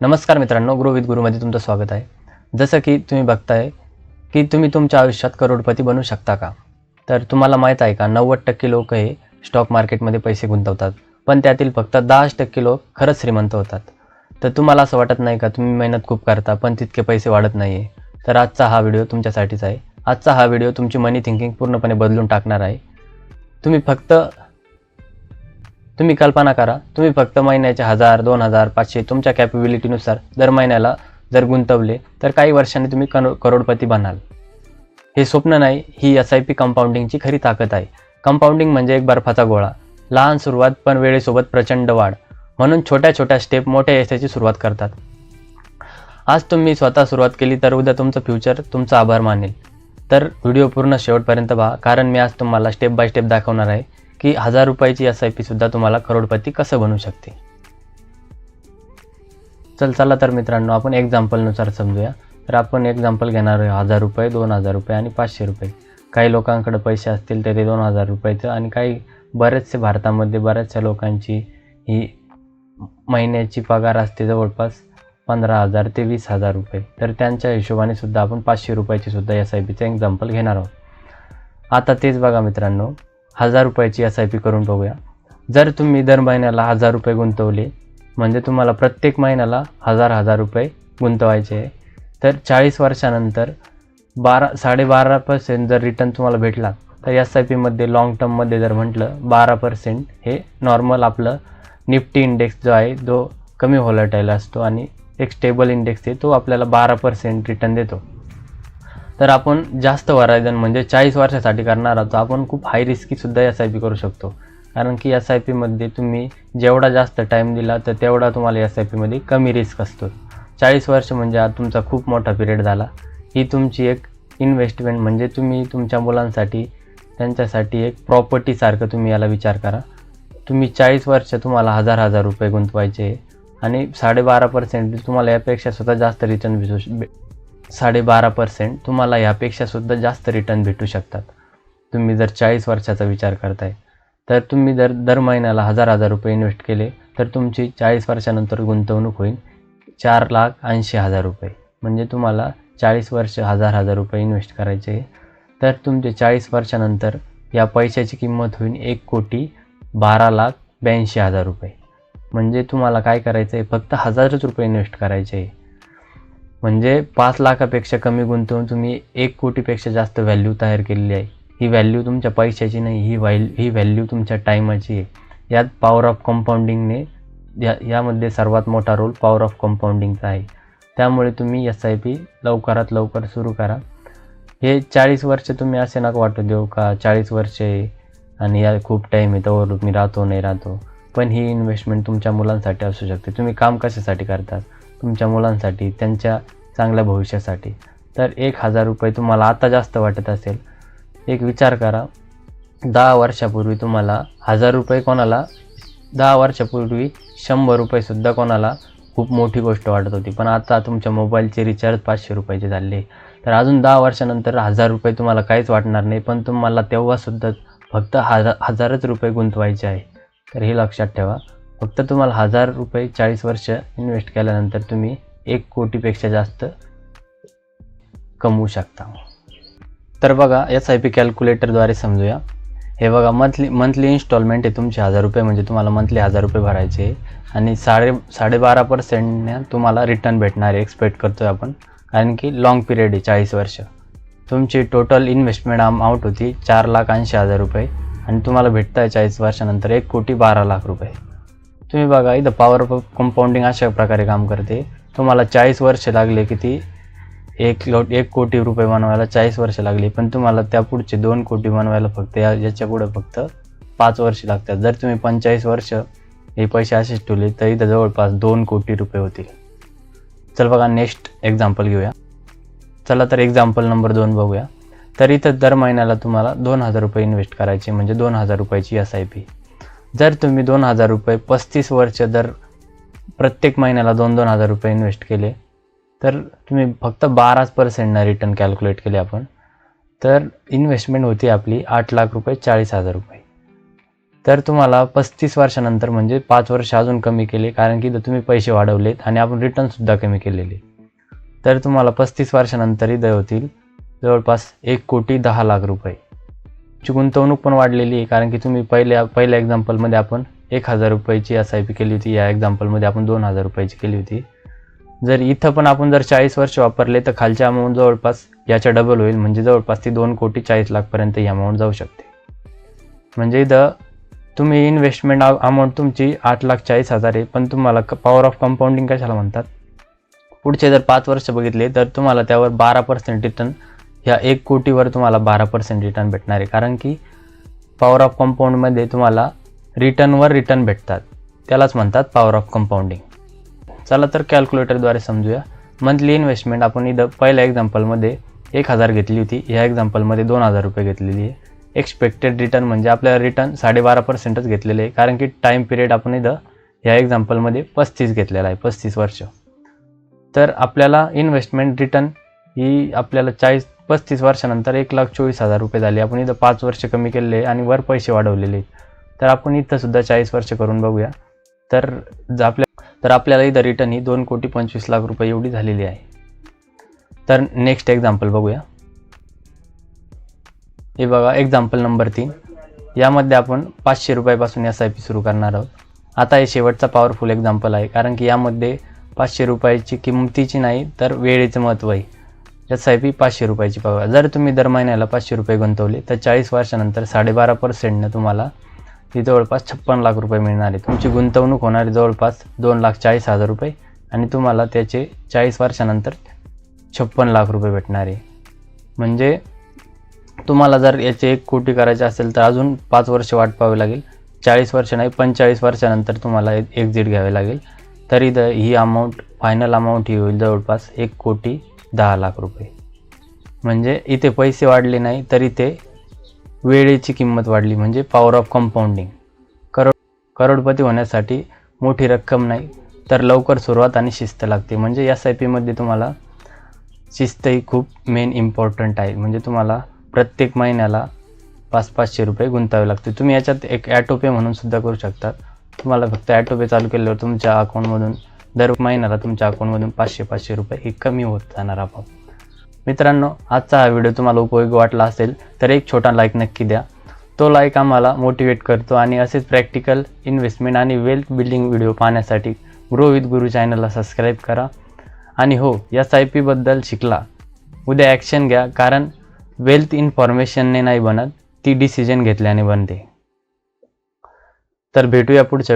नमस्कार मित्रांनो ग्रो गुरुमध्ये तुमचं स्वागत आहे. जसं की तुम्ही बघताय की तुम्ही तुमच्या आयुष्यात करोडपती बनू शकता का? तर तुम्हाला माहीत आहे का नव्वद टक्के लोक हे स्टॉक मार्केटमध्ये पैसे गुंतवतात पण त्यातील फक्त दहाच टक्के लोक खरंच श्रीमंत होतात. तर तुम्हाला असं वाटत नाही का तुम्ही मेहनत खूप करता पण तितके पैसे वाढत नाही आहे तर आजचा हा व्हिडिओ तुमच्यासाठीच आहे. आजचा हा व्हिडिओ तुमची मनी थिंकिंग पूर्णपणे बदलून टाकणार आहे. तुम्ही फक्त तुम्ही कल्पना करा तुम्ही फक्त महिन्याचे हजार दोन हजार पाचशे तुमच्या कॅपेबिलिटीनुसार दर महिन्याला जर गुंतवले तर काही वर्षांनी तुम्ही कनो करोडपती बनाल. हे स्वप्न नाही ही एस आय पी कंपाऊंडिंगची खरी ताकद आहे. कंपाऊंडिंग म्हणजे एक बर्फाचा गोळा. लहान सुरुवात पण वेळेसोबत प्रचंड वाढ. म्हणून छोट्या छोट्या स्टेप मोठ्या यशाची सुरुवात करतात. आज तुम्ही स्वतः सुरुवात केली तर उद्या तुमचं फ्युचर तुमचा आभार मानेल. तर व्हिडिओ पूर्ण शेवटपर्यंत पहा कारण मी आज तुम्हाला स्टेप बाय स्टेप दाखवणार आहे. की हजार रुपयाची एस आय पीसुद्धा तुम्हाला करोडपती कसं बनू शकते? चल चला तर मित्रांनो आपण एक्झाम्पलनुसार समजूया. तर आपण एक्झाम्पल घेणार आहे हजार रुपये दोन हजार रुपये आणि पाचशे रुपये. काही लोकांकडे पैसे असतील तर ते दोन हजार रुपयाचं आणि काही बरेचसे भारतामध्ये बऱ्याचशा लोकांची ही महिन्याची पगार असते जवळपास पंधरा हजार ते वीस हजार रुपये. तर त्यांच्या हिशोबाने सुद्धा आपण पाचशे रुपयाची सुद्धा एस आय पीचं एक्झाम्पल घेणार आहोत. आता तेच बघा मित्रांनो. हजार रुपयाची एस आय पी करून बघूया. जर तुम्ही दर महिन्याला हजार रुपये गुंतवले म्हणजे तुम्हाला प्रत्येक महिन्याला हजार हजार रुपये गुंतवायचे आहे. तर चाळीस वर्षानंतर बारा साडेबारा पर्सेंट जर रिटर्न तुम्हाला भेटला तर एस आय पीमध्ये लाँग टर्ममध्ये जर म्हटलं बारा पर्सेंट हे नॉर्मल आपलं निफ्टी इंडेक्स जो आहे तो कमी होलाटायला असतो आणि एक स्टेबल इंडेक्स आहे तो आपल्याला बारा पर्सेंट रिटर्न देतो. तर आपण जास्त वरायजन म्हणजे चाळीस वर्षासाठी करणार आहोत आपण खूप हाय रिस्कीसुद्धा एस आय पी करू शकतो. कारण की एस आय पीमध्ये तुम्ही जेवढा जास्त टाईम दिला तर तेवढा तुम्हाला एस आय पीमध्ये कमी रिस्क असतो. चाळीस वर्ष म्हणजे हा तुमचा खूप मोठा पिरियड झाला. ही तुमची एक इन्व्हेस्टमेंट म्हणजे तुम्ही तुमच्या मुलांसाठी त्यांच्यासाठी एक प्रॉपर्टीसारखं तुम्ही याला विचार करा. तुम्ही चाळीस वर्ष तुम्हाला हजार हजार रुपये गुंतवायचे आणि साडेबारा पर्सेंट तुम्हाला यापेक्षा स्वतः जास्त रिटर्न भेटू साडेबारा पर्सेंट तुम्हाला यापेक्षासुद्धा जास्त रिटर्न भेटू शकतात. तुम्ही जर चाळीस वर्षाचा विचार करताय तर तुम्ही जर दर महिन्याला हजार हजार रुपये इन्व्हेस्ट केले तर तुमची चाळीस वर्षानंतर गुंतवणूक होईल चार लाख ऐंशी हजार रुपये. म्हणजे तुम्हाला चाळीस वर्ष हजार हजार रुपये इन्व्हेस्ट करायचे तर तुमचे चाळीस वर्षानंतर या पैशाची किंमत होईल एक कोटी बारा लाख ब्याऐंशी हजार रुपये. म्हणजे तुम्हाला काय करायचं आहे फक्त हजारच रुपये इन्व्हेस्ट करायचे आहे. म्हणजे पाच लाखापेक्षा कमी गुंतवून तुम्ही एक कोटीपेक्षा जास्त व्हॅल्यू तयार केलेली आहे. ही व्हॅल्यू तुमच्या पैशाची नाही ही व्हॅल ही व्हॅल्यू तुमच्या टायमाची आहे. यात पॉवर ऑफ कंपाऊंडिंगने या यामध्ये सर्वात मोठा रोल पॉवर ऑफ कंपाऊंडिंगचा आहे. त्यामुळे तुम्ही एस आय पी लवकरात लवकर सुरू करा. हे चाळीस वर्ष तुम्ही असे नका वाटू देऊ का? चाळीस वर्ष आहे आणि या खूप टाईम आहे तर मी राहतो नाही राहतो. पण ही इन्व्हेस्टमेंट तुमच्या मुलांसाठी असू शकते. तुम्ही काम कशासाठी करतात? तुमच्या मुलांसाठी त्यांच्या चांगल्या भविष्यासाठी. तर एक हजार रुपये तुम्हाला आता जास्त वाटत असेल. एक विचार करा. दहा वर्षापूर्वी तुम्हाला हजार रुपये कोणाला दहा वर्षापूर्वी शंभर रुपयेसुद्धा कोणाला खूप मोठी गोष्ट वाटत होती. पण आता तुमच्या मोबाईलचे रिचार्ज पाचशे रुपयाचे झाले. तर अजून दहा वर्षानंतर हजार रुपये तुम्हाला काहीच वाटणार नाही पण तुम्हाला तेव्हासुद्धा फक्त हजार हजारच रुपये गुंतवायचे आहे. तर हे लक्षात ठेवा. फक्त तुम्हाला हजार रुपये चाळीस वर्ष इन्व्हेस्ट केल्यानंतर तुम्ही एक कोटीपेक्षा जास्त कमवू शकता. तर बघा एस आय पी कॅल्क्युलेटरद्वारे समजूया. हे बघा मंथली मंथली इन्स्टॉलमेंट आहे तुमचे हजार रुपये म्हणजे तुम्हाला मंथली हजार रुपये भरायचे आणि साडे साडेबारा पर्सेंटने तुम्हाला रिटर्न भेटणार आहे एक्सपेक्ट करतो आहे आपण. कारण की लाँग पिरियड आहे चाळीस वर्ष. तुमची टोटल इन्व्हेस्टमेंट अमाऊंट होती चार लाख ऐंशी हजार रुपये. आणि तुम्हाला भेटतं आहे चाळीस वर्षानंतर एक कोटी बारा लाख रुपये. तुम्ही बघा इथं पॉवर कंपाऊंडिंग अशा प्रकारे काम करते. तुम्हाला चाळीस वर्ष लागले किती? एक लो एक कोटी रुपये बनवायला चाळीस वर्ष लागली पण तुम्हाला त्या पुढचे दोन कोटी बनवायला फक्त या याच्यापुढे फक्त पाच वर्ष लागतात. जर तुम्ही पंचेचाळीस वर्ष हे पैसे असेच ठेवले तर इथं जवळपास दोन कोटी रुपये होतील. चल बघा नेक्स्ट एक्झाम्पल घेऊया. चला तर एक्झाम्पल नंबर दोन बघूया. तर इथं दर महिन्याला तुम्हाला दोन हजार रुपये इन्व्हेस्ट करायचे म्हणजे दोन हजार रुपयाची एस आय पी जर तुम्ही दोन हजार रुपये पस्तीस वर्ष जर प्रत्येक महिन्याला दोन दोन हजार रुपये इन्व्हेस्ट केले तर तुम्ही फक्त बाराच पर्सेंटनं रिटर्न कॅल्क्युलेट केले आपण. तर इन्व्हेस्टमेंट होती आपली आठ लाख रुपये चाळीस हजार रुपये. तर तुम्हाला पस्तीस वर्षानंतर म्हणजे पाच वर्ष अजून कमी केले कारण की तुम्ही पैसे वाढवलेत आणि आपण रिटर्नसुद्धा कमी केलेले. तर तुम्हाला पस्तीस वर्षानंतर इथं होतील जवळपास एक कोटी दहा लाख रुपये. ची गुंतवणूक पण वाढलेली आहे कारण की तुम्ही पहिल्या पहिल्या एक्झाम्पलमध्ये आपण एक हजार रुपयाची एस आय पी केली होती या एक्झाम्पलमध्ये आपण दोन हजार रुपयाची केली होती. जर इथं पण आपण जर चाळीस वर्ष वापरले तर खालच्या अमाऊंट जवळपास याच्या डबल होईल म्हणजे जवळपास ती दोन कोटी चाळीस लाखपर्यंत ही अमाऊंट जाऊ शकते. म्हणजे इथं तुम्ही इन्व्हेस्टमेंट अमाऊंट तुमची आठ लाख चाळीस हजार आहे पण तुम्हाला पॉवर ऑफ कंपाऊंडिंग कशाला म्हणतात? पुढचे जर पाच वर्ष बघितले तर तुम्हाला त्यावर बारा पर्सेंट रिटर्न ह्या एक कोटीवर तुम्हाला बारा पर्सेंट रिटर्न भेटणार आहे. कारण की पॉवर ऑफ कंपाऊंडमध्ये तुम्हाला रिटर्नवर रिटर्न भेटतात. त्यालाच म्हणतात पॉवर ऑफ कंपाऊंडिंग चला तर कॅल्क्युलेटरद्वारे समजूया. मंथली इन्व्हेस्टमेंट आपण इथं पहिल्या एक्झाम्पलमध्ये एक हजार घेतली होती. ह्या एक्झाम्पलमध्ये दोन हजार रुपये घेतलेली आहे. एक्सपेक्टेड रिटर्न म्हणजे आपल्याला रिटर्न साडेबारा पर्सेंटच घेतलेले आहे. कारण की टाईम पिरियड आपण इथं ह्या एक्झाम्पलमध्ये पस्तीस घेतलेला आहे. पस्तीस वर्ष. तर आपल्याला इन्व्हेस्टमेंट रिटर्न ही आपल्याला चाळीस पस्तीस वर्षानंतर एक लाख चोवीस हजार रुपये झाले. आपण इथं पाच वर्ष कमी केलेले आणि वर पैसे वाढवलेले तर आपण इथंसुद्धा चाळीस वर्ष करून बघूया. तर ज आपल्या तर आपल्याला इथं रिटर्न ही दोन कोटी पंचवीस लाख रुपये एवढी झालेली आहे. तर नेक्स्ट एक्झाम्पल बघूया. हे बघा एक्झाम्पल नंबर तीन. यामध्ये आपण पाचशे रुपयापासून एस आय पी सुरू करणार आहोत. आता हे शेवटचा पॉवरफुल एक्झाम्पल आहे कारण की यामध्ये पाचशे रुपयाची किंमतीची नाही तर वेळेचं महत्त्व आहे. एस आय पी पाचशे रुपयाची पाहू जर तुम्ही दर महिन्याला पाचशे रुपये गुंतवले तर चाळीस वर्षानंतर साडेबारा पर्सेंटनं तुम्हाला ती जवळपास छप्पन लाख रुपये मिळणार आहे. तुमची गुंतवणूक होणारी जवळपास दोन लाख चाळीस हजार रुपये आणि तुम्हाला त्याचे चाळीस वर्षानंतर छप्पन लाख रुपये भेटणार आहे. म्हणजे तुम्हाला जर याचे एक कोटी करायचे असेल तर अजून पाच वर्ष वाट पाहावी लागेल. चाळीस वर्ष नाही पंचेचाळीस वर्षानंतर तुम्हाला एक्झिट घ्यावे लागेल. तरी द ही अमाऊंट फायनल अमाऊंट ही होईल जवळपास एक कोटी दहा लाख रुपये. म्हणजे इथे पैसे वाढले नाही तरी ते वेळेची किंमत वाढली म्हणजे पॉवर ऑफ कंपाऊंडिंग करोड करोडपती होण्यासाठी मोठी रक्कम नाही तर लवकर सुरुवात आणि शिस्त लागते. म्हणजे एस आय पीमध्ये तुम्हाला शिस्त ही खूप मेन इम्पॉर्टंट आहे. म्हणजे तुम्हाला प्रत्येक महिन्याला पाच पाचशे रुपये गुंतावे लागते तुम्ही याच्यात एक ॲटोपे म्हणून सुद्धा करू शकता. तुम्हाला फक्त ॲटोपे चालू केल्यावर तुमच्या अकाउंटमधून दर महिन्याला तुमच्या अकाउंटमधून पाचशे पाचशे रुपये हे कमी होत जाणार आपोआप. मित्रांनो आजचा हा व्हिडिओ तुम्हाला उपयोगी वाटला असेल तर एक छोटा लाईक नक्की द्या. तो लाईक आम्हाला मोटिवेट करतो आणि असेच प्रॅक्टिकल इन्व्हेस्टमेंट आणि वेल्थ बिल्डिंग व्हिडिओ पाहण्यासाठी ग्रो विथ गुरु चॅनलला सबस्क्राईब करा. आणि हो या आय पीबद्दल शिकला. उद्या ॲक्शन घ्या कारण वेल्थ इन्फॉर्मेशनने नाही बनत ती डिसिजन घेतल्याने बनते. तर भेटूया पुढच्या